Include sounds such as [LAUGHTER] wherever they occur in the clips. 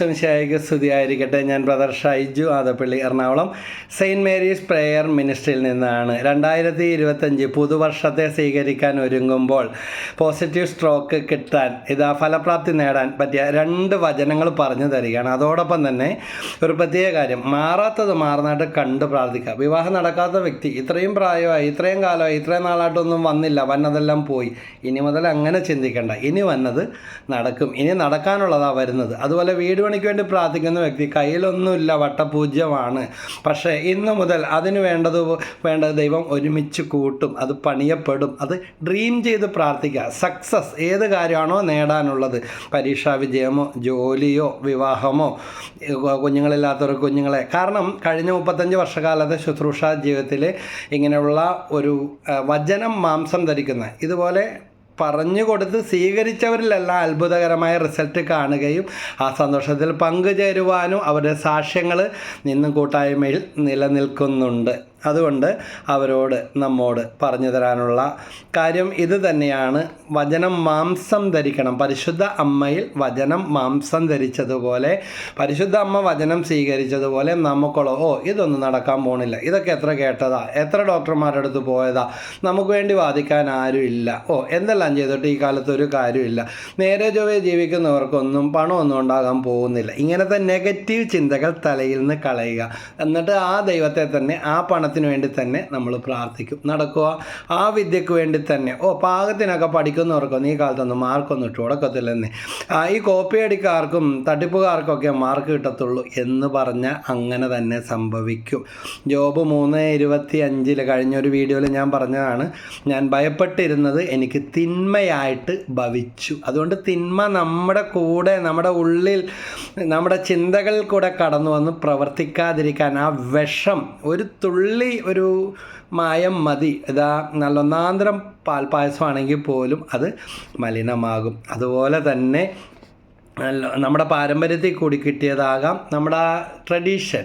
ശംശായിക സ്തുതിയായിരിക്കട്ടെ. ഞാൻ brother Shaiju Adappally Ernakulam. Saint Mary's prayer മിനിസ്ട്രിയിൽ നിന്നാണ്. രണ്ടായിരത്തി ഇരുപത്തഞ്ച് പുതുവർഷത്തെ സ്വീകരിക്കാൻ ഒരുങ്ങുമ്പോൾ പോസിറ്റീവ് സ്ട്രോക്ക് കിട്ടാൻ ഇതാ ഫലപ്രാപ്തി നേടാൻ പറ്റിയ രണ്ട് വചനങ്ങൾ പറഞ്ഞു തരികയാണ്. അതോടൊപ്പം തന്നെ ഒരു പ്രത്യേക കാര്യം മാറാത്തത് മാറുന്നതായിട്ട് കണ്ട് പ്രാർത്ഥിക്കുക. വിവാഹം നടക്കാത്ത വ്യക്തി ഇത്രയും പ്രായമായി ഇത്രയും കാലമായി ഇത്രയും നാളായിട്ടൊന്നും വന്നില്ല. വന്നതെല്ലാം പോയി. ഇനി മുതൽ അങ്ങനെ ചിന്തിക്കേണ്ട. ഇനി വന്നത് നടക്കും. ഇനി നടക്കാനുള്ളതാണ് വരുന്നത്. അതുപോലെ വീട് പണിക്ക് വേണ്ടി പ്രാർത്ഥിക്കുന്ന വ്യക്തി കയ്യിലൊന്നുമില്ല വട്ടപൂജ്യമാണ്. പക്ഷേ ഇന്ന് മുതൽ അതിന് വേണ്ടത് വേണ്ട ദൈവം ഒരുമിച്ച് കൂട്ടും അത് പണിയപ്പെടും അത് ഡ്രീം ചെയ്ത് പ്രാർത്ഥിക്കുക. സക്സസ് ഏത് കാര്യമാണോ നേടാനുള്ളത്. പരീക്ഷാ വിജയമോ ജോലിയോ വിവാഹമോ കുഞ്ഞുങ്ങളില്ലാത്തവർ കുഞ്ഞുങ്ങളെ. കാരണം കഴിഞ്ഞ മുപ്പത്തഞ്ച് വർഷക്കാലത്തെ ശുശ്രൂഷ ജീവിതത്തിൽ ഇങ്ങനെയുള്ള ഒരു വചനം മാംസം ധരിക്കുന്ന ഇതുപോലെ പറഞ്ഞു കൊടുത്ത് സ്വീകരിച്ചവരിലെല്ലാം അത്ഭുതകരമായ റിസൾട്ട് കാണുകയും ആ സന്തോഷത്തിൽ പങ്കുചേരുവാനും അവരുടെ സാക്ഷ്യങ്ങൾ നിന്നും കൂട്ടായ്മയിൽ നിലനിൽക്കുന്നുണ്ട്. അതുകൊണ്ട് അവരോട് നമ്മോട് പറഞ്ഞു തരാനുള്ള കാര്യം ഇത് തന്നെയാണ്. വചനം മാംസം ധരിക്കണം. പരിശുദ്ധ അമ്മയിൽ വചനം മാംസം ധരിച്ചതുപോലെ പരിശുദ്ധ അമ്മ വചനം സ്വീകരിച്ചതുപോലെ നമുക്കുള്ള ഓ ഇതൊന്നും നടക്കാൻ പോണില്ല. ഇതൊക്കെ എത്ര കേട്ടതാ? എത്ര ഡോക്ടർമാരുടെ അടുത്ത് പോയതാ? നമുക്ക് വേണ്ടി വാദിക്കാൻ ആരുമില്ല ഓ എന്തെല്ലാം ചെയ്തിട്ട് ഈ കാലത്ത് ഒരു കാര്യമില്ല നേരെ ചൊവ്വേ ജീവിക്കുന്നവർക്കൊന്നും പണമൊന്നും ഉണ്ടാകാൻ പോകുന്നില്ല. ഇങ്ങനത്തെ നെഗറ്റീവ് ചിന്തകൾ തലയിൽ നിന്ന് കളയുക. എന്നിട്ട് ആ ദൈവത്തെ തന്നെ ആ പണത്തിന് വേണ്ടി തന്നെ നമ്മൾ പ്രാർത്ഥിക്കും. നടക്കുക. ആ വിദ്യക്ക് വേണ്ടി തന്നെ. ഓ പാകത്തിനൊക്കെ പഠിക്കുന്നവർക്കൊന്നും ഈ കാലത്തൊന്നും മാർക്കൊന്നും ഇട്ട് കൊടുക്കത്തില്ലെന്ന്. ആ ഈ കോപ്പി അടിക്കാർക്കും തട്ടിപ്പുകാർക്കൊക്കെ മാർക്ക് കിട്ടത്തുള്ളൂ എന്ന് പറഞ്ഞാൽ അങ്ങനെ തന്നെ സംഭവിക്കും. ജോബ് മൂന്ന് ഇരുപത്തി അഞ്ചിൽ കഴിഞ്ഞൊരു വീഡിയോയിൽ ഞാൻ പറഞ്ഞതാണ്. ഞാൻ ഭയപ്പെട്ടിരുന്നത് എനിക്ക് തിന്മയായിട്ട് ഭവിച്ചു. അതുകൊണ്ട് തിന്മ നമ്മുടെ കൂടെ നമ്മുടെ ഉള്ളിൽ നമ്മുടെ ചിന്തകളിൽ കൂടെ കടന്നു വന്ന് പ്രവർത്തിക്കാതിരിക്കാൻ ആ വിഷം ഒരു തുള്ളി ഒരു മായം മതി. ഇതാ നല്ല ഒന്നാന്തരം പാൽപ്പായസമാണെങ്കിൽ പോലും അത് മലിനമാകും. അതുപോലെ തന്നെ നമ്മുടെ പാരമ്പര്യത്തിൽ കൂടി കിട്ടിയതാകാം നമ്മുടെ ട്രഡീഷൻ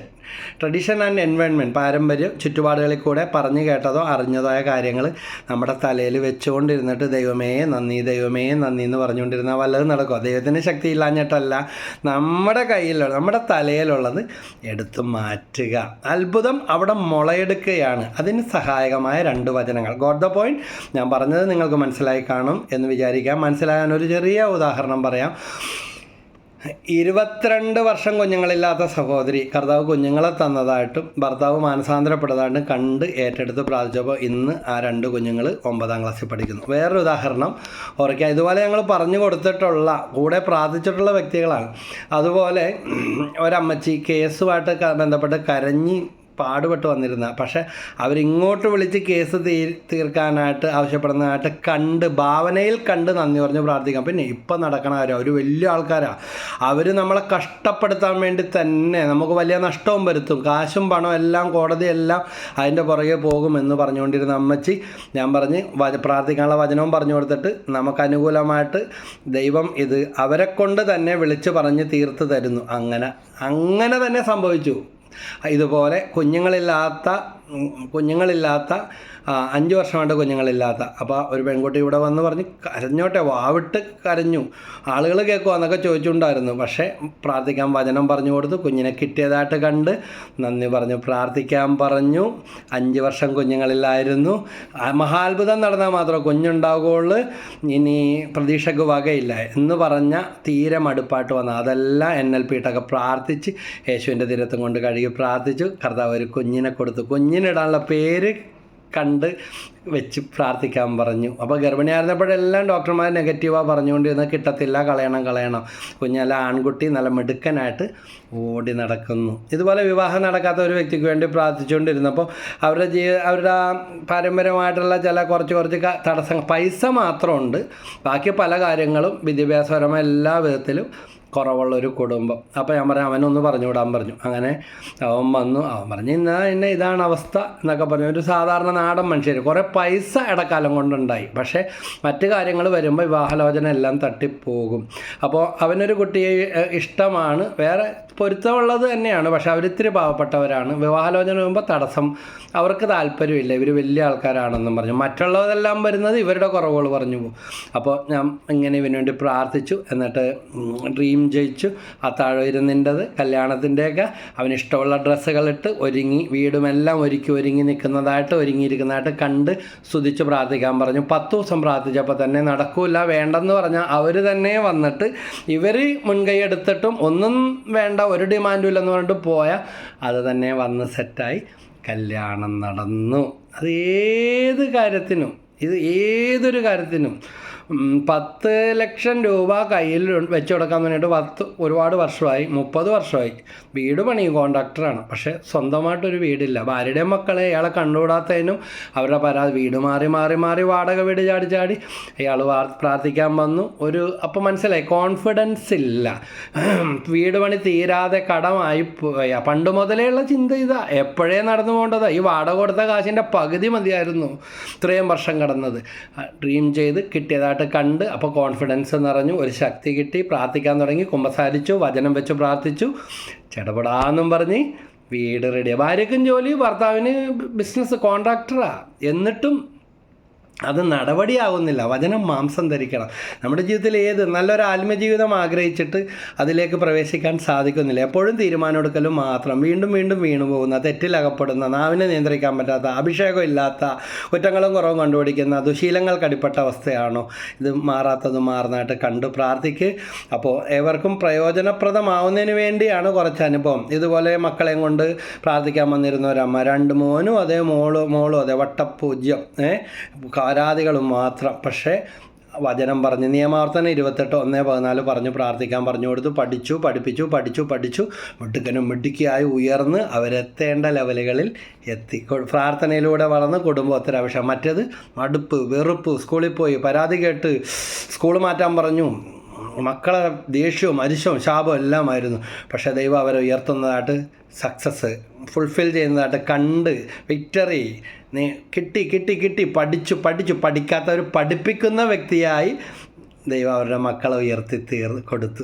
ട്രഡീഷൻ ആൻഡ് എൻവയോൺമെന്റ് പാരമ്പര്യം ചുറ്റുപാടുകളിൽ കൂടെ പറഞ്ഞു കേട്ടതോ അറിഞ്ഞതോ ആയ കാര്യങ്ങൾ നമ്മുടെ തലയിൽ വെച്ചുകൊണ്ടിരുന്നിട്ട് ദൈവമേ നന്ദി ദൈവമേ നന്ദി എന്ന് പറഞ്ഞുകൊണ്ടിരുന്ന വല്ലതും നടക്കുമോ ദൈവത്തിന് ശക്തി ഇല്ലാഞ്ഞിട്ടല്ല. നമ്മുടെ കയ്യിലുള്ള നമ്മുടെ തലയിലുള്ളത് എടുത്തു മാറ്റുക. അത്ഭുതം അവിടെ മുളയെടുക്കുകയാണ്. അതിന് സഹായകമായ രണ്ട് വചനങ്ങൾ. ഗോട്ട് ദ പോയിന്റ് ഞാൻ പറഞ്ഞത് നിങ്ങൾക്ക് മനസ്സിലായി കാണും എന്ന് വിചാരിക്കാം. മനസ്സിലാകാൻ ഒരു ചെറിയ ഉദാഹരണം പറയാം. ഇരുപത്തിരണ്ട് വർഷം കുഞ്ഞുങ്ങളില്ലാത്ത സഹോദരി കർത്താവ് കുഞ്ഞുങ്ങളെ തന്നതായിട്ടും ഭർത്താവ് മാനസാന്തരപ്പെട്ടതായിട്ടും കണ്ട് ഏറ്റെടുത്ത് പ്രാർത്ഥിച്ചപ്പോൾ ഇന്ന് ആ രണ്ട് കുഞ്ഞുങ്ങൾ ഒമ്പതാം ക്ലാസ്സിൽ പഠിക്കുന്നു. വേറൊരു ഉദാഹരണം ഓർക്കുക ഇതുപോലെ ഞങ്ങൾ പറഞ്ഞു കൊടുത്തിട്ടുള്ള കൂടെ പ്രാർത്ഥിച്ചിട്ടുള്ള വ്യക്തികളാണ്. അതുപോലെ ഒരമ്മച്ചി കേസുമായിട്ട് ബന്ധപ്പെട്ട് കരഞ്ഞി പാടുപെട്ട് വന്നിരുന്ന. പക്ഷേ അവരിങ്ങോട്ട് വിളിച്ച് കേസ് തീ തീർക്കാനായിട്ട് ആവശ്യപ്പെടുന്നതായിട്ട് കണ്ട് ഭാവനയിൽ കണ്ട് നന്ദി പറഞ്ഞ് പ്രാർത്ഥിക്കാം. പിന്നെ ഇപ്പം നടക്കണ കാര്യം അവർ വലിയ ആൾക്കാരാണ് അവർ നമ്മളെ കഷ്ടപ്പെടുത്താൻ വേണ്ടി തന്നെ നമുക്ക് വലിയ നഷ്ടവും വരുത്തും. കാശും പണവും എല്ലാം കോടതി എല്ലാം അതിന്റെ പുറകെ പോകുമെന്ന് പറഞ്ഞുകൊണ്ടിരുന്ന അമ്മച്ചി ഞാൻ പറഞ്ഞ് വച- പ്രാർത്ഥിക്കാനുള്ള വചനവും പറഞ്ഞു കൊടുത്തിട്ട് നമുക്ക് അനുകൂലമായിട്ട് ദൈവം ഇത് അവരെ കൊണ്ട് തന്നെ വിളിച്ച് പറഞ്ഞ് തീർത്ത് തരുന്നു. അങ്ങനെ അങ്ങനെ തന്നെ സംഭവിച്ചു. ഇതുപോലെ കുഞ്ഞുങ്ങളില്ലാത്ത കുഞ്ഞുങ്ങളില്ലാത്ത അഞ്ച് വർഷമായിട്ട് കുഞ്ഞുങ്ങളില്ലാത്ത. അപ്പോൾ ഒരു പെൺകുട്ടി ഇവിടെ വന്ന് പറഞ്ഞ് കരഞ്ഞോട്ടെ വാവിട്ട് കരഞ്ഞു. ആളുകൾ കേൾക്കുക എന്നൊക്കെ ചോദിച്ചുണ്ടായിരുന്നു. പക്ഷേ പ്രാർത്ഥിക്കാൻ വചനം പറഞ്ഞു കൊടുത്തു. കുഞ്ഞിനെ കിട്ടിയതായിട്ട് കണ്ട് നന്ദി പറഞ്ഞു. പ്രാർത്ഥിക്കാൻ പറഞ്ഞു. അഞ്ച് വർഷം കുഞ്ഞുങ്ങളില്ലായിരുന്നു. മഹാത്ഭുതം നടന്നാൽ മാത്രമേ കുഞ്ഞുണ്ടാവുകയുള്ളൂ. ഇനി പ്രതീക്ഷയ്ക്ക് വകയില്ല. എന്ന് പറഞ്ഞ തീരെ മടുപ്പായിട്ട് വന്ന. അതെല്ലാം എൻ എൽ പി ഇട്ടൊക്കെ പ്രാർത്ഥിച്ച് യേശുവിന്റെ തീരത്തും കൊണ്ട് കഴുകി പ്രാർത്ഥിച്ചു. കർത്താവ് ഒരു കുഞ്ഞിനെ കൊടുത്തു. കുഞ്ഞിനിടാനുള്ള പേര് കണ്ട് വെച്ച് പ്രാർത്ഥിക്കാൻ പറഞ്ഞു. അപ്പോൾ ഗർഭിണിയായിരുന്നപ്പോഴെല്ലാം ഡോക്ടർമാർ നെഗറ്റീവാണ് പറഞ്ഞുകൊണ്ടിരുന്നത്. കിട്ടത്തില്ല കളയണം കളയണം. കുഞ്ഞല്ല ആൺകുട്ടി നല്ല മിടുക്കനായിട്ട് ഓടി നടക്കുന്നു. ഇതുപോലെ വിവാഹം നടക്കാത്ത ഒരു വ്യക്തിക്ക് വേണ്ടി പ്രാർത്ഥിച്ചുകൊണ്ടിരുന്നപ്പോൾ അവരുടെ ജീ അവരുടെ പാരമ്പര്യമായിട്ടുള്ള ചില കുറച്ച് കുറച്ച് തടസ്സങ്ങൾ പൈസ മാത്രമുണ്ട്. ബാക്കി പല കാര്യങ്ങളും വിദ്യാഭ്യാസപരമായ എല്ലാ വിധത്തിലും കുറവുള്ള ഒരു കുടുംബം. അപ്പോൾ ഞാൻ പറഞ്ഞു അവനൊന്ന് പറഞ്ഞു വിടാൻ പറഞ്ഞു. അങ്ങനെ അവൻ വന്നു. അവൻ പറഞ്ഞു ഇന്നാ എന്നെ ഇതാണ് അവസ്ഥ എന്നൊക്കെ പറഞ്ഞു. ഒരു സാധാരണ നാടൻ മനുഷ്യർ കുറേ പൈസ ഇടക്കാലം കൊണ്ടുണ്ടായി. പക്ഷേ മറ്റു കാര്യങ്ങൾ വരുമ്പോൾ വിവാഹലോചന എല്ലാം തട്ടിപ്പോകും. അപ്പോൾ അവനൊരു കുട്ടിയെ ഇഷ്ടമാണ്. വേറെ പൊരുത്തമുള്ളത് തന്നെയാണ്. പക്ഷെ അവരിത്തിരി പാവപ്പെട്ടവരാണ്. വിവാഹാലോചന വരുമ്പോൾ തടസ്സം. അവർക്ക് താല്പര്യമില്ല. ഇവർ വലിയ ആൾക്കാരാണെന്നും പറഞ്ഞു. മറ്റുള്ളവരെല്ലാം വരുന്നത് ഇവരുടെ കുറവുകൾ പറഞ്ഞു പോകും. അപ്പോൾ ഞാൻ ഇങ്ങനെ ഇവന് വേണ്ടി പ്രാർത്ഥിച്ചു. എന്നിട്ട് ഡ്രീം ജയിച്ചു. ആ താഴെ ഇരുന്നിന്റെത് കല്യാണത്തിന്റെയൊക്കെ. അവനിഷ്ടമുള്ള ഡ്രസ്സുകളിട്ട് ഒരുങ്ങി വീടുമെല്ലാം ഒരുക്കി ഒരുങ്ങി നിൽക്കുന്നതായിട്ട് ഒരുങ്ങിയിരിക്കുന്നതായിട്ട് കണ്ട് സ്തുതിച്ച് പ്രാർത്ഥിക്കാൻ പറഞ്ഞു. പത്ത് ദിവസം പ്രാർത്ഥിച്ചപ്പോൾ തന്നെ നടക്കൂല വേണ്ടെന്ന് പറഞ്ഞാൽ അവർ തന്നെ വന്നിട്ട് ഇവർ മുൻകൈ എടുത്തിട്ടും ഒന്നും വേണ്ട ഒരു ഡിമാൻഡും ഇല്ലെന്ന് പറഞ്ഞിട്ട് പോയ. അത് തന്നെ വന്ന് സെറ്റായി കല്യാണം നടന്നു. അത് ഏത് കാര്യത്തിനും ഇത് ഏതൊരു കാര്യത്തിനും പത്ത് ലക്ഷം രൂപ കയ്യിൽ വെച്ച് കൊടുക്കാൻ വേണ്ടിയിട്ട് പത്ത് ഒരുപാട് വർഷമായി മുപ്പത് വർഷമായി. വീട് പണി കോൺട്രാക്ടറാണ് പക്ഷേ സ്വന്തമായിട്ടൊരു വീടില്ല. ഭാര്യയുടെയും മക്കളെ ഇയാളെ കണ്ടുകൂടാത്തതിനും അവരുടെ പരാതി. വീട് മാറി മാറി മാറി വാടക വീട് ചാടി ചാടി ഇയാൾ പ്രാർത്ഥിക്കാൻ വന്നു. ഒരു അപ്പോൾ മനസ്സിലായി കോൺഫിഡൻസ് ഇല്ല. വീട് പണി തീരാതെ കടമായി പോയ. പണ്ട് മുതലേ ഉള്ള ചിന്ത ഇതാ. എപ്പോഴേ നടന്നു പോകേണ്ടതാ? ഈ വാടക കൊടുത്ത കാശിന്റെ പകുതി മതിയായിരുന്നു. ഇത്രയും വർഷം കടന്നത്. ഡ്രീം ചെയ്ത് കിട്ടിയതായിട്ട് കണ്ട് അപ്പോൾ കോൺഫിഡൻസ് നിറഞ്ഞു ഒരു ശക്തി കിട്ടി പ്രാർത്ഥിക്കാൻ തുടങ്ങി കുമ്പസാരിച്ചു വചനം വെച്ച് പ്രാർത്ഥിച്ചു. ചെടപെടാന്നും പറഞ്ഞ് വീട് റെഡിയാണ് ഭാര്യക്കും ജോലി ഭർത്താവിന് ബിസിനസ് കോൺട്രാക്ടറാണ് എന്നിട്ടും അത് നടപടിയാവുന്നില്ല. വചനം മാംസം ധരിക്കണം. നമ്മുടെ ജീവിതത്തിൽ ഏത് നല്ലൊരു ആത്മജീവിതം ആഗ്രഹിച്ചിട്ട് അതിലേക്ക് പ്രവേശിക്കാൻ സാധിക്കുന്നില്ല. എപ്പോഴും തീരുമാനമെടുക്കലും മാത്രം. വീണ്ടും വീണ്ടും വീണു പോകുന്ന തെറ്റിലകപ്പെടുന്ന നാവിനെ നിയന്ത്രിക്കാൻ പറ്റാത്ത അഭിഷേകം ഇല്ലാത്ത കുറ്റങ്ങളും കുറവും കണ്ടുപിടിക്കുന്ന ദുശീലങ്ങൾ അടിപ്പെട്ട അവസ്ഥയാണോ? ഇത് മാറാത്തത് മാറുന്നതായിട്ട് കണ്ടു പ്രാർത്ഥിക്ക്. അപ്പോൾ ഏവർക്കും പ്രയോജനപ്രദമാവുന്നതിന് വേണ്ടിയാണ് കുറച്ച് അനുഭവം. ഇതുപോലെ മക്കളെയും കൊണ്ട് പ്രാർത്ഥിക്കാൻ വന്നിരുന്ന ഒരമ്മ രണ്ട് മോനും അതേ മോളും മോളും അതേ വട്ടപ്പൂജ്യം ഏ? കാരാദികളും മാത്രം. പക്ഷേ വചനം പറഞ്ഞ് നിയമാർത്ഥന ഇരുപത്തെട്ട് ഒന്ന് പതിനാല് പറഞ്ഞു പ്രാർത്ഥിക്കാൻ പറഞ്ഞു കൊടുത്തു. പഠിച്ചു പഠിപ്പിച്ചു പഠിച്ചു പഠിച്ചു. മിടുക്കനും മിടുക്കിയായി ഉയർന്ന് അവരെത്തേണ്ട ലെവലുകളിൽ എത്തി. പ്രാർത്ഥനയിലൂടെ വളർന്ന് കുടുംബോത്തരാവശ്യം മറ്റേത് മടുപ്പ് വെറുപ്പ് സ്കൂളിൽ പോയി പരാതി കേട്ട് സ്കൂൾ മാറ്റാൻ പറഞ്ഞു. മക്കളെ ദേഷ്യവും അരിശവും ശാപവും എല്ലാമായിരുന്നു. പക്ഷേ ദൈവം അവരെ ഉയർത്തുന്നതായിട്ട് സക്സസ് ഫുൾഫിൽ ചെയ്യുന്നതായിട്ട് കണ്ട് വിക്ടറി നീ കിട്ടി കിട്ടി കിട്ടി പഠിച്ചു പഠിച്ചു പഠിക്കാത്തവർ പഠിപ്പിക്കുന്ന വ്യക്തിയായി ദൈവം അവരുടെ മക്കളെ ഉയർത്തി തീർ കൊടുത്തു.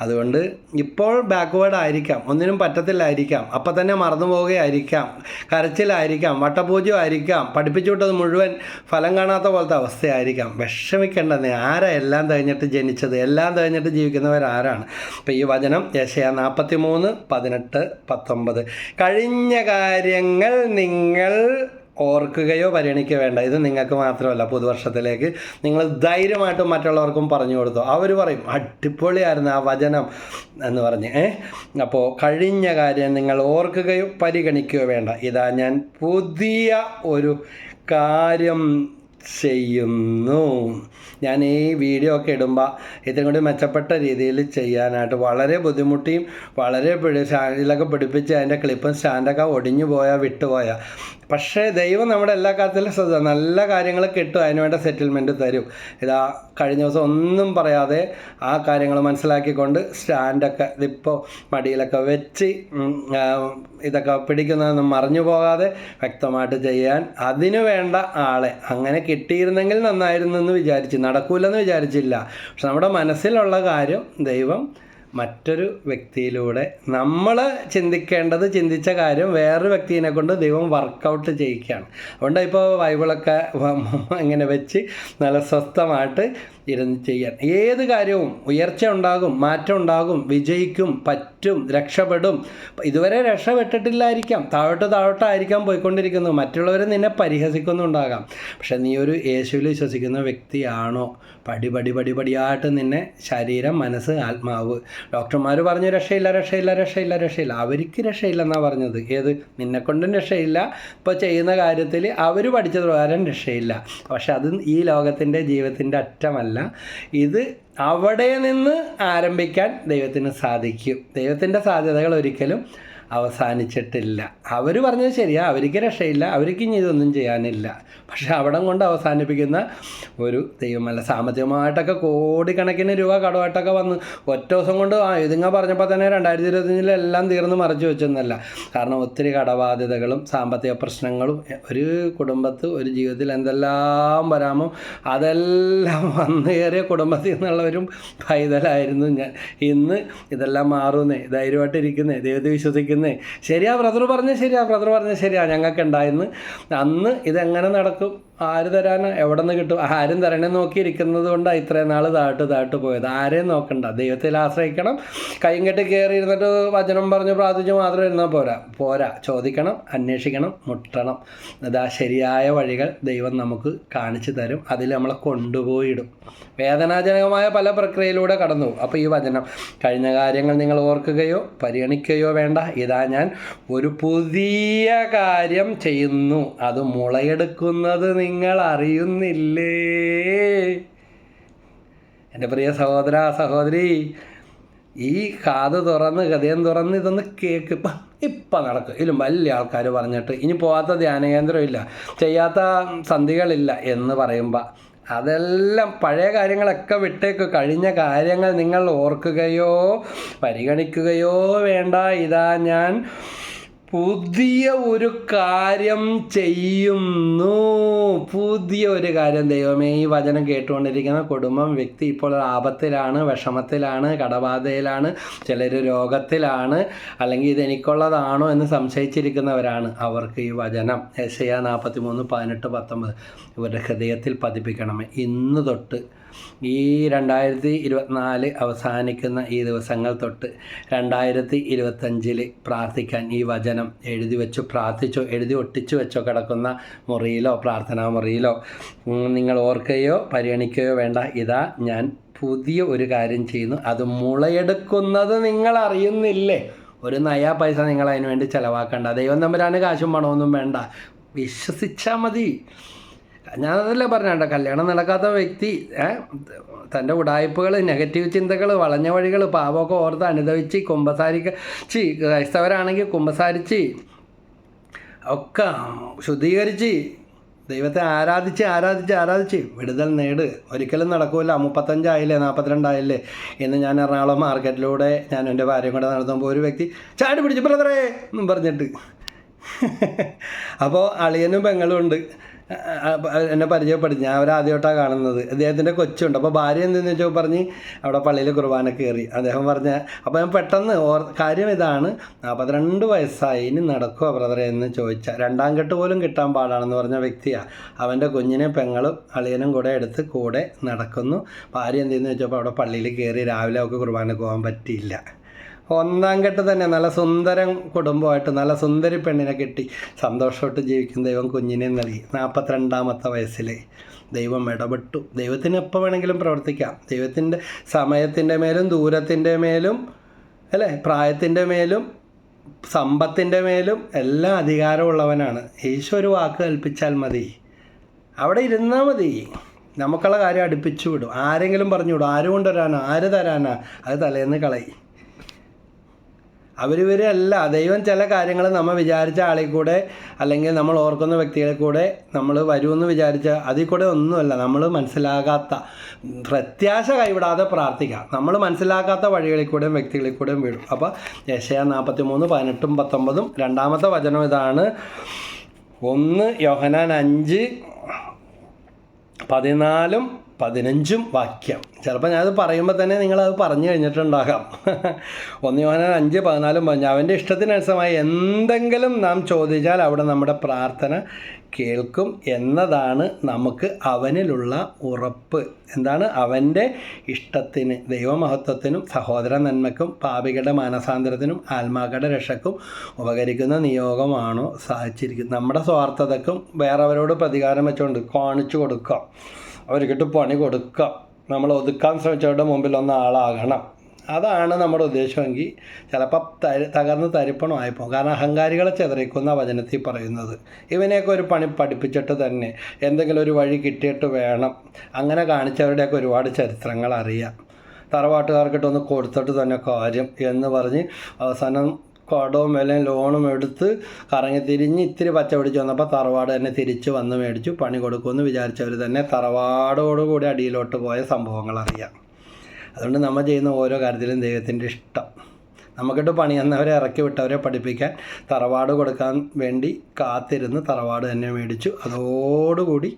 അതുകൊണ്ട് ഇപ്പോൾ ബാക്ക്വേഡ് ആയിരിക്കാം. ഒന്നിനും പറ്റത്തില്ലായിരിക്കാം. അപ്പം തന്നെ മറന്നു പോവുകയായിരിക്കാം. കരച്ചിലായിരിക്കാം. വട്ടപൂജ്യമായിരിക്കാം. പഠിപ്പിച്ചു വിട്ടത് മുഴുവൻ ഫലം കാണാത്ത പോലത്തെ അവസ്ഥയായിരിക്കാം. വിഷമിക്കേണ്ടെന്നേ ആരാ എല്ലാം തികഞ്ഞിട്ട് ജനിച്ചത്? എല്ലാം തികഞ്ഞിട്ട് ജീവിക്കുന്നവരാരാണ്? അപ്പം ഈ വചനം യശയ നാൽപ്പത്തി മൂന്ന് പതിനെട്ട് പത്തൊമ്പത്. കഴിഞ്ഞ കാര്യങ്ങൾ നിങ്ങൾ ഓർക്കുകയോ പരിഗണിക്കുകയോ വേണ്ട. ഇത് നിങ്ങൾക്ക് മാത്രമല്ല പുതുവർഷത്തിലേക്ക്. നിങ്ങൾ ധൈര്യമായിട്ടും മറ്റുള്ളവർക്കും പറഞ്ഞു കൊടുത്തു. അവർ പറയും അടിപൊളിയായിരുന്നു ആ വചനം എന്ന് പറഞ്ഞ്. ഏ? അപ്പോൾ കഴിഞ്ഞ കാര്യം നിങ്ങൾ ഓർക്കുകയോ പരിഗണിക്കുകയോ വേണ്ട. ഇതാ ഞാൻ പുതിയ ഒരു കാര്യം ചെയ്യുന്നു. ഞാൻ ഈ വീഡിയോ ഒക്കെ ഇടുമ്പോൾ ഇതും കൂടി മെച്ചപ്പെട്ട രീതിയിൽ ചെയ്യാനായിട്ട് വളരെ ബുദ്ധിമുട്ടിയും വളരെ സ്റ്റാൻഡിലൊക്കെ പിടിപ്പിച്ച് അതിന്റെ ക്ലിപ്പും സ്റ്റാൻഡൊക്കെ ഒടിഞ്ഞു പോയാൽ വിട്ടുപോയാൽ പക്ഷേ ദൈവം നമ്മുടെ എല്ലാ കാര്യത്തിലും ശ്രദ്ധ നല്ല കാര്യങ്ങൾ കിട്ടും അതിനുവേണ്ട സെറ്റിൽമെന്റ് തരും. ഇതാ കഴിഞ്ഞ ദിവസം ഒന്നും പറയാതെ ആ കാര്യങ്ങൾ മനസ്സിലാക്കിക്കൊണ്ട് സ്റ്റാൻഡൊക്കെ ഇതിപ്പോൾ മടിയിലൊക്കെ വെച്ച് ഇതൊക്കെ പിടിക്കുന്നതൊന്നും മറിഞ്ഞു പോകാതെ വ്യക്തമായിട്ട് ചെയ്യാൻ അതിനു വേണ്ട ആളെ. അങ്ങനെ കിട്ടിയിരുന്നെങ്കിൽ നന്നായിരുന്നു എന്ന് വിചാരിച്ചു നടക്കൂലെന്ന് വിചാരിച്ചില്ല. പക്ഷെ നമ്മുടെ മനസ്സിലുള്ള കാര്യം ദൈവം മറ്റൊരു വ്യക്തിയിലൂടെ നമ്മൾ ചിന്തിക്കേണ്ടത് ചിന്തിച്ച കാര്യം വേറൊരു വ്യക്തിനെ കൊണ്ട് ദൈവം വർക്കൗട്ട് ചെയ്യിക്കുകയാണ്. അതുകൊണ്ട് ഇപ്പോൾ ബൈബിളൊക്കെ ഇങ്ങനെ വെച്ച് നല്ല സ്വസ്ഥമായിട്ട് ഇരുന്ന് ചെയ്യാൻ. ഏത് കാര്യവും ഉയർച്ച ഉണ്ടാകും മാറ്റം ഉണ്ടാകും വിജയിക്കും പറ്റും രക്ഷപ്പെടും. ഇതുവരെ രക്ഷപ്പെട്ടിട്ടില്ലായിരിക്കാം താഴോട്ട് താഴോട്ടായിരിക്കാം പോയിക്കൊണ്ടിരിക്കുന്നു മറ്റുള്ളവരെ നിന്നെ പരിഹസിക്കുന്നുണ്ടാകാം. പക്ഷെ നീ ഒരു യേശുവിൽ വിശ്വസിക്കുന്ന വ്യക്തിയാണോ? പടി പടി പടി പടിയായിട്ട് നിന്നെ ശരീരം മനസ്സ് ആത്മാവ്. ഡോക്ടർമാർ പറഞ്ഞു രക്ഷയില്ല രക്ഷയില്ല രക്ഷയില്ല രക്ഷയില്ല. അവർക്ക് രക്ഷയില്ലെന്നാണ് പറഞ്ഞത്. ഏത്? നിന്നെക്കൊണ്ടും രക്ഷയില്ല. ഇപ്പോൾ ചെയ്യുന്ന കാര്യത്തിൽ അവർ പഠിച്ചത് പ്രകാരം രക്ഷയില്ല. പക്ഷെ അത് ഈ ലോകത്തിന്റെ ജീവിതത്തിന്റെ അറ്റമല്ല. ഇത് അവിടെ നിന്ന് ആരംഭിക്കാൻ ദൈവത്തിന് സാധിക്കും. ദൈവത്തിന്റെ സാധ്യതകൾ ഒരിക്കലും അവസാനിച്ചിട്ടില്ല. അവർ പറഞ്ഞത് ശരിയാ. അവർക്ക് രക്ഷയില്ല. അവർക്ക് ഇനി ഇതൊന്നും ചെയ്യാനില്ല. പക്ഷെ അവിടം കൊണ്ട് അവസാനിപ്പിക്കുന്ന ഒരു ദൈവമല്ല. സാമ്പത്തികമായിട്ടൊക്കെ കോടിക്കണക്കിന് രൂപ കടമായിട്ടൊക്കെ വന്ന് ഒറ്റ ദിവസം കൊണ്ട് ആ ഇതിങ്ങ പറഞ്ഞപ്പോൾ തന്നെ രണ്ടായിരത്തി ഇരുപത്തഞ്ചിൽ എല്ലാം തീർന്ന് മറച്ചു വെച്ചൊന്നല്ല. കാരണം ഒത്തിരി കടബാധ്യതകളും സാമ്പത്തിക പ്രശ്നങ്ങളും ഒരു കുടുംബത്ത് ഒരു ജീവിതത്തിൽ എന്തെല്ലാം വരാമോ അതെല്ലാം [LAUGHS] വന്നു കയറിയ കുടുംബത്തിൽ നിന്നുള്ളവരും പൈതലായിരുന്നു ഞാൻ. ഇന്ന് ഇതെല്ലാം മാറുന്നേ. ധൈര്യമായിട്ടിരിക്കുന്നേ. ദൈവത്തെ വിശ്വസിക്കുന്നേ. ശരിയാ ബ്രദർ പറഞ്ഞ ശരിയാ ബ്രദർ പറഞ്ഞ ശരിയാ ഞങ്ങൾക്ക് ഉണ്ടായിരുന്നു അന്ന് ഇതെങ്ങനെ നടക്കും? ആര് തരാനോ? എവിടെ നിന്ന് കിട്ടും? ആരും തരണേ നോക്കിയിരിക്കുന്നത് കൊണ്ടാണ് ഇത്രയും നാൾ താട്ട് താട്ട് പോയത്. ആരെയും നോക്കണ്ട. ദൈവത്തിൽ ആശ്രയിക്കണം. കൈയും കെട്ടി കയറി ഇരുന്നിട്ട് വചനം പറഞ്ഞ് പ്രാർത്ഥിച്ച് മാത്രം ഇരുന്നാൽ പോരാ. പോരാ. ചോദിക്കണം അന്വേഷിക്കണം മുട്ടണം. അതാ ശരിയായ വഴികൾ ദൈവം നമുക്ക് കാണിച്ചു തരും. അതിൽ നമ്മളെ കൊണ്ടുപോയിടും. വേദനാജനകമായ പല പ്രക്രിയയിലൂടെ കടന്നു അപ്പോൾ ഈ വചനം കഴിഞ്ഞ കാര്യങ്ങൾ നിങ്ങൾ ഓർക്കുകയോ പരിഗണിക്കുകയോ വേണ്ട. ഇതാ ഞാൻ ഒരു പുതിയ കാര്യം ചെയ്യുന്നു. അത് മുളയെടുക്കുന്നത് നിങ്ങൾ അറിയുന്നില്ലേ? എന്റെ പ്രിയ സഹോദര സഹോദരി ഈ കാത് തുറന്ന് ഹൃദയം തുറന്ന് ഇതൊന്ന് കേക്ക് ഇപ്പം ഇപ്പം നടക്കും. ഇതിലും വലിയ ആൾക്കാർ പറഞ്ഞിട്ട് ഇനി പോകാത്ത ധ്യാനകേന്ദ്രമില്ല. ചെയ്യാത്ത സന്ധികളില്ല എന്ന് പറയുമ്പോൾ അതെല്ലാം പഴയ കാര്യങ്ങളൊക്കെ വിട്ടേക്ക്. കഴിഞ്ഞ കാര്യങ്ങൾ നിങ്ങൾ ഓർക്കുകയോ പരിഗണിക്കുകയോ വേണ്ട. ഇതാ ഞാൻ പുതിയ ഒരു കാര്യം ചെയ്യുന്നു. പുതിയ ഒരു കാര്യം ദൈവമേ ഈ വചനം കേട്ടുകൊണ്ടിരിക്കുന്ന കുടുംബം വ്യക്തി ഇപ്പോൾ ആപത്തിലാണ് വിഷമത്തിലാണ് കടബാധയിലാണ് ചിലർ രോഗത്തിലാണ് അല്ലെങ്കിൽ ഇത് എനിക്കുള്ളതാണോ എന്ന് സംശയിച്ചിരിക്കുന്നവരാണ് അവർക്ക് ഈ വചനം. എസ് എ നാൽപ്പത്തി മൂന്ന് പതിനെട്ട് പത്തൊമ്പത്. ഇവരുടെ ഹൃദയത്തിൽ പതിപ്പിക്കണമേ ഇന്ന് തൊട്ട് ഈ രണ്ടായിരത്തി ഇരുപത്തിനാല് അവസാനിക്കുന്ന ഈ ദിവസങ്ങൾ തൊട്ട് രണ്ടായിരത്തി ഇരുപത്തഞ്ചിൽ പ്രാർത്ഥിക്കാൻ ഈ വചനം എഴുതി വെച്ചു പ്രാർത്ഥിച്ചോ എഴുതി ഒട്ടിച്ചു വെച്ചോ കിടക്കുന്ന മുറിയിലോ പ്രാർത്ഥനാ മുറിയിലോ നിങ്ങൾ ഓർക്കുകയോ പരിഗണിക്കുകയോ വേണ്ട. ഇതാ ഞാൻ പുതിയ ഒരു കാര്യം ചെയ്യുന്നു. അത് മുളയെടുക്കുന്നത് നിങ്ങൾ അറിയുന്നില്ലേ? ഒരു നയാ പൈസ നിങ്ങൾ അതിന് വേണ്ടി ചിലവാക്കണ്ട. ദൈവം തമ്മിലാണ് കാശും പണമൊന്നും വേണ്ട. വിശ്വസിച്ചാൽ മതി. ഞാനതല്ലേ പറഞ്ഞ കല്യാണം നടക്കാത്ത വ്യക്തി തന്റെ ഉടായ്പകൾ നെഗറ്റീവ് ചിന്തകൾ വളഞ്ഞ വഴികൾ പാപമൊക്കെ ഓർത്ത് അനുഭവിച്ച് കുമ്പസാരിക്ക ചി ക്രൈസ്തവരാണെങ്കിൽ കുമ്പസാരിച്ച് ഒക്കെ ശുദ്ധീകരിച്ച് ദൈവത്തെ ആരാധിച്ച് ആരാധിച്ച് ആരാധിച്ച് വിടുതൽ നേട്. ഒരിക്കലും നടക്കൂല. മുപ്പത്തഞ്ചായില്ലേ നാൽപ്പത്തിരണ്ടായില്ലേ എന്ന് ഞാൻ എറണാകുളം മാർക്കറ്റിലൂടെ ഞാൻ എന്റെ ഭാര്യയും കൂടെ നടത്തുമ്പോൾ ഒരു വ്യക്തി ചാടി പിടിച്ച് ബ്രദറേ എന്നും പറഞ്ഞിട്ട്. [LAUGHS] അപ്പോൾ അളിയനും പെങ്ങളും ഉണ്ട്. എന്നെ പരിചയപ്പെടുത്തി. ഞാൻ അവരെ ആദ്യമായിട്ടാണ് കാണുന്നത്. അദ്ദേഹത്തിന്റെ കൊച്ചുണ്ട്. അപ്പോൾ ഭാര്യ എന്തെന്ന് വെച്ചാൽ പറഞ്ഞ് അവിടെ പള്ളിയിൽ കുർബാന കയറി. അദ്ദേഹം പറഞ്ഞ അപ്പോൾ ഞാൻ പെട്ടെന്ന് ഓർ കാര്യം ഇതാണ്. നാൽപ്പത്തിരണ്ട് വയസ്സായി. ഇനി നടക്കുമോ ബ്രദറെ? എന്ന് ചോദിച്ചാൽ രണ്ടാം കെട്ട് പോലും കിട്ടാൻ പാടാണെന്ന് പറഞ്ഞ വ്യക്തിയാണ് അവന്റെ കുഞ്ഞിനെ പെങ്ങളും അളിയനും കൂടെ എടുത്ത് കൂടെ നടക്കുന്നു. ഭാര്യ എന്തെന്ന് വെച്ചപ്പോൾ അവിടെ പള്ളിയിൽ കയറി രാവിലെ അവൾക്ക് കുർബാനക്ക് പോകാൻ പറ്റിയില്ല. ഒന്നാം കെട്ട് തന്നെ നല്ല സുന്ദരം കുടുംബമായിട്ട് നല്ല സുന്ദരി പെണ്ണിനെ കിട്ടി സന്തോഷമായിട്ട് ജീവിക്കുന്ന ദൈവം കുഞ്ഞിനെ നൽകി. നാൽപ്പത്തിരണ്ടാമത്തെ വയസ്സിൽ ദൈവം ഇടപെട്ടു. ദൈവത്തിന് എപ്പോൾ വേണമെങ്കിലും പ്രവർത്തിക്കാം. ദൈവത്തിന്റെ സമയത്തിന്റെ മേലും ദൂരത്തിന്റെ മേലും അല്ലേ? പ്രായത്തിന്റെ മേലും സമ്പത്തിന്റെ മേലും എല്ലാം അധികാരമുള്ളവനാണ്. ഈശോ ഒരു വാക്ക് കൽപ്പിച്ചാൽ മതി. അവിടെ ഇരുന്നാൽ മതി. നമുക്കുള്ള കാര്യം അടുപ്പിച്ചു വിടും. ആരെങ്കിലും പറഞ്ഞു വിടും. ആര് കൊണ്ടുവരാനോ? ആര് തരാനാ? അത് തലേന്ന് കളയി. അവരിവരല്ല ദൈവം ചില കാര്യങ്ങൾ നമ്മൾ വിചാരിച്ച ആളിൽ കൂടെ അല്ലെങ്കിൽ നമ്മൾ ഓർക്കുന്ന വ്യക്തികളെ കൂടെ നമ്മൾ വരുമെന്ന് വിചാരിച്ച അതിൽ കൂടെ ഒന്നുമല്ല നമ്മൾ മനസ്സിലാകാത്ത പ്രത്യാശ കൈവിടാതെ പ്രാർത്ഥിക്കാം. നമ്മൾ മനസ്സിലാക്കാത്ത വഴികളിൽ കൂടെയും വ്യക്തികളിൽ കൂടെയും വീഴും. അപ്പോൾ യശയ നാൽപ്പത്തി മൂന്ന് പതിനെട്ടും പത്തൊമ്പതും രണ്ടാമത്തെ വചനം ഇതാണ്. ഒന്ന് യോഹനാൻ അഞ്ച് പതിനാലും പതിനഞ്ചും വാക്യം. ചിലപ്പോൾ ഞാനത് പറയുമ്പോൾ തന്നെ നിങ്ങളത് പറഞ്ഞു കഴിഞ്ഞിട്ടുണ്ടാകാം. [LAUGHS] ഒന്ന് യോഹനാൻ അഞ്ച് പതിനാലും പറഞ്ഞു അവന്റെ ഇഷ്ടത്തിനനുസരമായി എന്തെങ്കിലും നാം ചോദിച്ചാൽ അവിടെ നമ്മുടെ പ്രാർത്ഥന കേൾക്കും എന്നതാണ് നമുക്ക് അവനിലുള്ള ഉറപ്പ്. എന്താണ്? അവന്റെ ഇഷ്ടത്തിന് ദൈവമഹത്വത്തിനും സഹോദര നന്മയ്ക്കും പാപികളുടെ മാനസാന്തരത്തിനും ആത്മാക്കളുടെ രക്ഷക്കും ഉപകരിക്കുന്ന നിയോഗമാണോ സാധിച്ചിരിക്കുന്നത്. നമ്മുടെ സ്വാർത്ഥതക്കും വേറെവരോട് പ്രതികാരം വെച്ചുകൊണ്ട് കാണിച്ചു കൊടുക്കാം. അവർക്കിട്ട് പണി കൊടുക്കാം. നമ്മൾ ഒതുക്കാൻ ശ്രമിച്ചവരുടെ മുമ്പിൽ ഒന്ന് ആളാകണം. അതാണ് നമ്മുടെ ഉദ്ദേശമെങ്കിൽ ചിലപ്പോൾ തരി തകർന്ന് തരിപ്പണമായി പോകും കാരണം അഹങ്കാരികളെ ചെതറിക്കുന്ന വചനത്തിൽ പറയുന്നത്. ഇവനെയൊക്കെ ഒരു പണി പഠിപ്പിച്ചിട്ട് തന്നെ എന്തെങ്കിലും ഒരു വഴി കിട്ടിയിട്ട് വേണം. അങ്ങനെ കാണിച്ചവരുടെയൊക്കെ ഒരുപാട് ചരിത്രങ്ങൾ അറിയാം. തറവാട്ടുകാർക്കിട്ടൊന്ന് കൊടുത്തിട്ട് തന്നെ കാര്യം എന്ന് പറഞ്ഞ് അവസാനം കടവും വിലയും ലോണും എടുത്ത് കറങ്ങി തിരിഞ്ഞ് ഇത്തിരി പച്ച പിടിച്ച് വന്നപ്പോൾ തറവാട് തന്നെ തിരിച്ച് വന്ന് മേടിച്ചു. പണി കൊടുക്കുമെന്ന് വിചാരിച്ചവർ തന്നെ തറവാടോടുകൂടി അടിയിലോട്ട് പോയ സംഭവങ്ങൾ അറിയാം അതുകൊണ്ട് നമ്മൾ ചെയ്യുന്ന ഓരോ കാര്യത്തിലും ദൈവത്തിന്റെ ഇഷ്ടം. നമുക്കിട്ട് പണി തന്നവരെ ഇറക്കി വിട്ടവരെ പഠിപ്പിക്കാൻ തറവാട് കൊടുക്കാൻ വേണ്ടി കാത്തിരുന്ന് തറവാട് തന്നെ മേടിച്ചു. അതോടുകൂടി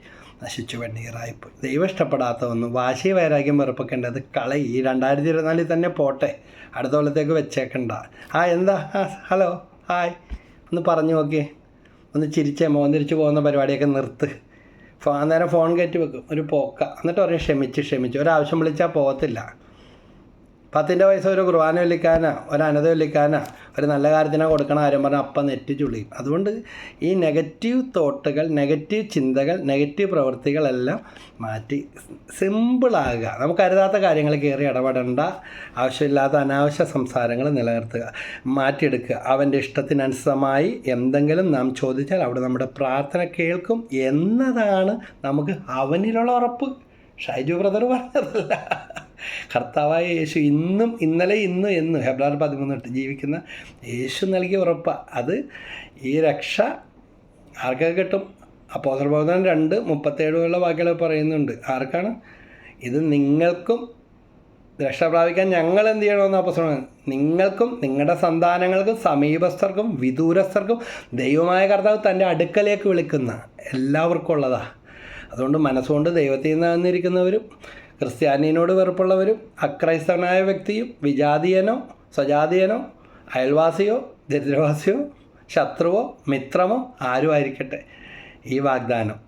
നശിച്ചു വെണ്ണീറായിപ്പോയി. ദൈവം ഇഷ്ടപ്പെടാത്ത ഒന്ന് വാശി വൈരാഗ്യം വെറുപ്പിക്കേണ്ടത് കളി ഈ രണ്ടായിരത്തി ഇരുപത്തിനാലിൽ തന്നെ പോട്ടെ. അടുത്ത കൊല്ലത്തേക്ക് വെച്ചേക്കണ്ട. ആ എന്താ? Hello hi. ഒന്ന് പറഞ്ഞു നോക്കിയേ. ഒന്ന് ചിരിച്ചേ മോൻ തിരിച്ചു പോകുന്ന പരിപാടിയൊക്കെ നിർത്ത്. അന്നേരം ഫോൺ കയറ്റി വെക്കും. ഒരു പോക്ക. എന്നിട്ട് പറയും ക്ഷമിച്ച് ക്ഷമിച്ച്. ഒരാവശ്യം വിളിച്ചാൽ പോകത്തില്ല. പത്തിന്റെ പൈസ ഒരു കുർബാന വിളിക്കാനാ ഒരു അനത വിളിക്കാനാ ഒരു നല്ല കാര്യത്തിനാ കൊടുക്കണ കാര്യം പറഞ്ഞാൽ അപ്പം നെറ്റി ചുളിയും അതുകൊണ്ട് ഈ നെഗറ്റീവ് തോട്ടുകൾ നെഗറ്റീവ് ചിന്തകൾ നെഗറ്റീവ് പ്രവൃത്തികളെല്ലാം മാറ്റി സിമ്പിളാകുക നമുക്ക് കരുതാത്ത കാര്യങ്ങൾ കയറി ഇടപെടേണ്ട. ആവശ്യമില്ലാത്ത അനാവശ്യ സംസാരങ്ങൾ നിലനിർത്തുക. മാറ്റിയെടുക്കുക. അവന്റെ ഇഷ്ടത്തിനനുസൃതമായി എന്തെങ്കിലും നാം ചോദിച്ചാൽ അവിടെ നമ്മുടെ പ്രാർത്ഥന കേൾക്കും എന്നതാണ് നമുക്ക് അവനിലുള്ള ഉറപ്പ്. ഷൈജു ബ്രദർ പറഞ്ഞതല്ല. കർത്താവായ യേശു ഇന്നും ഇന്നലെ ഇന്നും എന്നും ഫെബ്രുവരി പതിമൂന്നിട്ട് ജീവിക്കുന്ന യേശു നൽകിയ ഉറപ്പ്. അത് ഈ രക്ഷ ആർക്കൊക്കെ കിട്ടും? അപ്പോസർബോധനം രണ്ട് മുപ്പത്തേഴുള്ള വാക്കുകൾ പറയുന്നുണ്ട്. ആർക്കാണ്? ഇത് നിങ്ങൾക്കും രക്ഷ പ്രാപിക്കാൻ ഞങ്ങൾ എന്ത് ചെയ്യണമെന്ന് അപ്പോസറം നിങ്ങൾക്കും നിങ്ങളുടെ സന്താനങ്ങൾക്കും സമീപസ്ഥർക്കും വിദൂരസ്ഥർക്കും ദൈവമായ കർത്താവ് തന്റെ അടുക്കലേക്ക് വിളിക്കുന്ന എല്ലാവർക്കും ഉള്ളതാണ് അതുകൊണ്ട് മനസ്സുകൊണ്ട് ദൈവത്തിൽ നിന്ന് വന്നിരിക്കുന്നവരും ക്രിസ്ത്യാനിയോട് വെറുപ്പുള്ളവരും അക്രൈസ്തവനായ വ്യക്തിയും വിജാതീയനോ സ്വജാതീയനോ അയൽവാസിയോ ദരിദ്രവാസിയോ ശത്രുവോ മിത്രമോ ആരും ആയിരിക്കട്ടെ ഈ വാഗ്ദാനം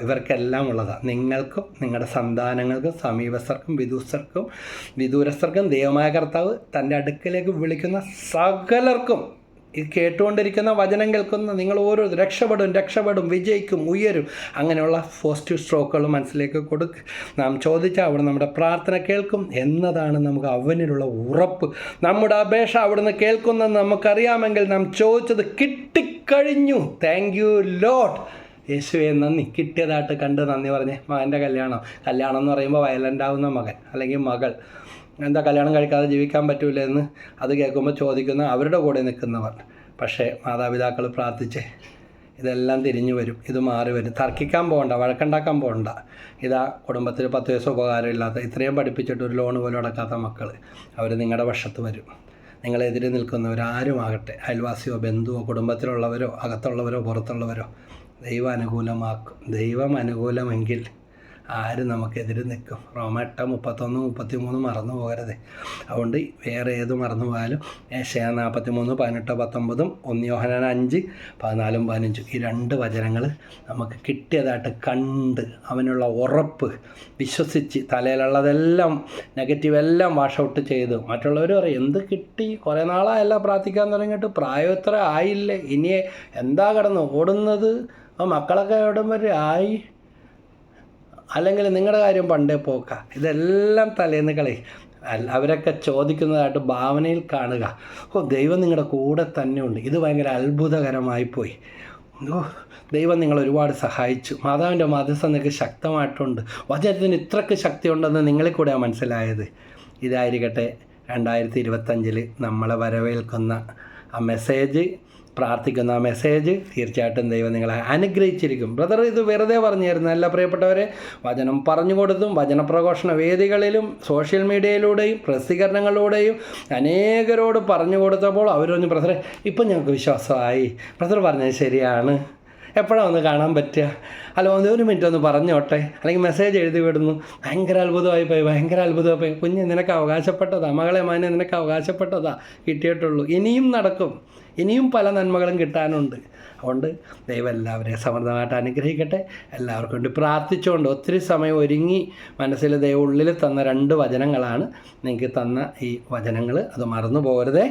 ഇവർക്കെല്ലാം ഉള്ളതാണ് നിങ്ങൾക്കും നിങ്ങളുടെ സന്താനങ്ങൾക്കും സമീപസ്ഥർക്കും വിദൂസ്ഥർക്കും വിദൂരസ്ഥർക്കും ദൈവമായ കർത്താവ് തന്റെ അടുക്കലേക്ക് വിളിക്കുന്ന സകലർക്കും ഈ കേട്ടുകൊണ്ടിരിക്കുന്ന വചനം കേൾക്കുന്ന നിങ്ങൾ ഓരോ രക്ഷപ്പെടും രക്ഷപ്പെടും വിജയിക്കും ഉയരും. അങ്ങനെയുള്ള പോസിറ്റീവ് സ്ട്രോക്കുകൾ മനസ്സിലേക്ക് കൊടുക്ക്. നാം ചോദിച്ചാൽ അവിടെ നമ്മുടെ പ്രാർത്ഥന കേൾക്കും. എന്നതാണ് നമുക്ക് അവനിലുള്ള ഉറപ്പ്. നമ്മുടെ അപേക്ഷ അവിടുന്ന് കേൾക്കുന്നെന്ന് നമുക്കറിയാമെങ്കിൽ നാം ചോദിച്ചത് കിട്ടിക്കഴിഞ്ഞു. താങ്ക് യു ലോട്ട് യേശുവെ നന്ദി. കിട്ടിയതായിട്ട് കണ്ട് നന്ദി പറഞ്ഞേ മകന്റെ കല്യാണം. കല്യാണം എന്ന് പറയുമ്പോൾ വയലന്റ് ആവുന്ന മകൻ അല്ലെങ്കിൽ മകൾ. എന്താ കല്യാണം കഴിക്കാതെ ജീവിക്കാൻ പറ്റൂല എന്ന് അത് കേൾക്കുമ്പോൾ ചോദിക്കുന്ന അവരുടെ കൂടെ നിൽക്കുന്നവർ. പക്ഷേ മാതാപിതാക്കൾ പ്രാർത്ഥിച്ച് ഇതെല്ലാം തിരിഞ്ഞു വരും ഇത് മാറി വരും. തർക്കിക്കാൻ പോകണ്ട വഴക്കുണ്ടാക്കാൻ പോകണ്ട. ഇതാ കുടുംബത്തിൽ പത്ത് വയസ്സ് ഉപകാരമില്ലാത്ത ഇത്രയും പഠിപ്പിച്ചിട്ട് ഒരു ലോൺ പോലും അടക്കാത്ത മക്കൾ അവർ നിങ്ങളുടെ വശത്ത് വരും. നിങ്ങളെതിരെ ആരുമാകട്ടെ അയൽവാസിയോ ബന്ധുവോ കുടുംബത്തിലുള്ളവരോ അകത്തുള്ളവരോ പുറത്തുള്ളവരോ ദൈവം അനുകൂലമാക്കും. ദൈവം അനുകൂലമെങ്കിൽ ആര് നമുക്കെതിരെ നിൽക്കും. റോമ എട്ട് മുപ്പത്തൊന്ന് മുപ്പത്തി മൂന്ന് മറന്നു പോകരുത്. അതുകൊണ്ട് വേറെ ഏത് മറന്നു പോയാലും ഏഷ്യ നാൽപ്പത്തി മൂന്ന് പതിനെട്ട് പത്തൊമ്പതും ഒന്നിയോഹനൻ അഞ്ച് പതിനാലും പതിനഞ്ചും. ഈ രണ്ട് വചനങ്ങൾ നമുക്ക് കിട്ടിയതായിട്ട് കണ്ട് അവനുള്ള ഉറപ്പ് വിശ്വസിച്ച് തലയിലുള്ളതെല്ലാം നെഗറ്റീവ് എല്ലാം വാഷ് ഔട്ട് ചെയ്തു. മറ്റുള്ളവർ പറയും എന്ത് കിട്ടി? കുറേ നാളായല്ല പ്രാർത്ഥിക്കാൻ തുടങ്ങിയിട്ട്. പ്രായം ഇത്ര ആയില്ലേ? ഇനി എന്താ കിടന്ന് ഓടുന്നത്? അപ്പോൾ മക്കളൊക്കെ എവിടം വരെ ആയി? അല്ലെങ്കിൽ നിങ്ങളുടെ കാര്യം പണ്ടേ പോക്ക. ഇതെല്ലാം തലേന്ന് കളി. അവരൊക്കെ ചോദിക്കുന്നതായിട്ട് ഭാവനയിൽ കാണുക. ഓ ദൈവം നിങ്ങളുടെ കൂടെ തന്നെയുണ്ട് ഇത് ഭയങ്കര അത്ഭുതകരമായി പോയി. ഓ ദൈവം നിങ്ങൾ ഒരുപാട് സഹായിച്ചു. മാതാവിന്റെ മധ്യസ്ഥ നിങ്ങൾക്ക് ശക്തമായിട്ടുണ്ട്. വചനത്തിന് ഇത്രയ്ക്ക് ശക്തിയുണ്ടെന്ന് നിങ്ങളിൽ കൂടെയാണ് മനസ്സിലായത്. ഇതായിരിക്കട്ടെ രണ്ടായിരത്തി ഇരുപത്തഞ്ചിൽ നമ്മളെ വരവേൽക്കുന്ന ആ മെസ്സേജ് പ്രാർത്ഥിക്കുന്ന ആ മെസ്സേജ് തീർച്ചയായിട്ടും ദൈവം നിങ്ങളെ അനുഗ്രഹിച്ചിരിക്കും. ബ്രദർ ഇത് വെറുതെ പറഞ്ഞായിരുന്നു. അല്ല പ്രിയപ്പെട്ടവരെ വചനം പറഞ്ഞു കൊടുത്തും വചനപ്രഘോഷണ വേദികളിലും സോഷ്യൽ മീഡിയയിലൂടെയും പ്രസിദ്ധീകരണങ്ങളിലൂടെയും അനേകരോട് പറഞ്ഞു കൊടുത്തപ്പോൾ പറഞ്ഞു ബ്രദറെ ഇപ്പം ഞങ്ങൾക്ക് വിശ്വാസമായി. ബ്രദർ പറഞ്ഞത് ശരിയാണ്. എപ്പോഴാണ് ഒന്ന് കാണാൻ പറ്റുക? അല്ല ഒന്ന് ഒരു മിനിറ്റ് ഒന്ന് പറഞ്ഞോട്ടെ? അല്ലെങ്കിൽ മെസ്സേജ് എഴുതി വിടുന്നു. ഭയങ്കര അത്ഭുതമായി പോയി ഭയങ്കര അത്ഭുതമായി പോയി. കുഞ്ഞ് നിനക്ക് അവകാശപ്പെട്ടതാ. മകളെ മാനെ നിനക്ക് അവകാശപ്പെട്ടതാ. കിട്ടിയിട്ടുള്ളൂ. ഇനിയും നടക്കും. ഇനിയും പല നന്മകളും കിട്ടാനുണ്ട്. അതുകൊണ്ട് ദൈവം എല്ലാവരെയും സമൃദ്ധമായിട്ട് അനുഗ്രഹിക്കട്ടെ. എല്ലാവർക്കും വേണ്ടി പ്രാർത്ഥിച്ചുകൊണ്ട് ഒത്തിരി സമയം ഒരുങ്ങി മനസ്സിൽ ദൈവം ഉള്ളിൽ തന്ന രണ്ട് വചനങ്ങളാണ്. നിങ്ങൾക്ക് തന്ന ഈ വചനങ്ങൾ അത് മറന്നു പോകരുതേ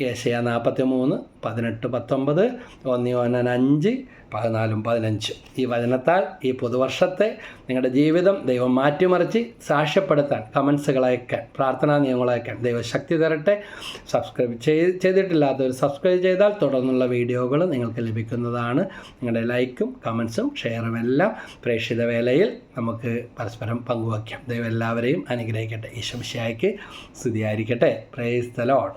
ഏഷ്യ നാൽപ്പത്തി മൂന്ന് പതിനെട്ട് പത്തൊമ്പത് ഒന്നിയോനൻ അഞ്ച് പതിനാലും പതിനഞ്ചും. ഈ വചനത്താൽ ഈ പുതുവർഷത്തെ നിങ്ങളുടെ ജീവിതം ദൈവം മാറ്റിമറിച്ച് സാക്ഷ്യപ്പെടുത്താൻ കമൻസുകൾ അയക്കാൻ പ്രാർത്ഥനാ നിയമങ്ങൾ അയക്കാൻ ദൈവം ശക്തി തരട്ടെ. സബ്സ്ക്രൈബ് ചെയ് ചെയ്തിട്ടില്ലാത്തവർ സബ്സ്ക്രൈബ് ചെയ്താൽ തുടർന്നുള്ള വീഡിയോകൾ നിങ്ങൾക്ക് ലഭിക്കുന്നതാണ്. നിങ്ങളുടെ ലൈക്കും കമൻസും ഷെയറും എല്ലാം പ്രേക്ഷിത വേലയിൽ നമുക്ക് പരസ്പരം പങ്കുവയ്ക്കാം. ദൈവം എല്ലാവരെയും അനുഗ്രഹിക്കട്ടെ. ഈശംശായ്ക്ക് സ്തുതിയായിരിക്കട്ടെ. Praise load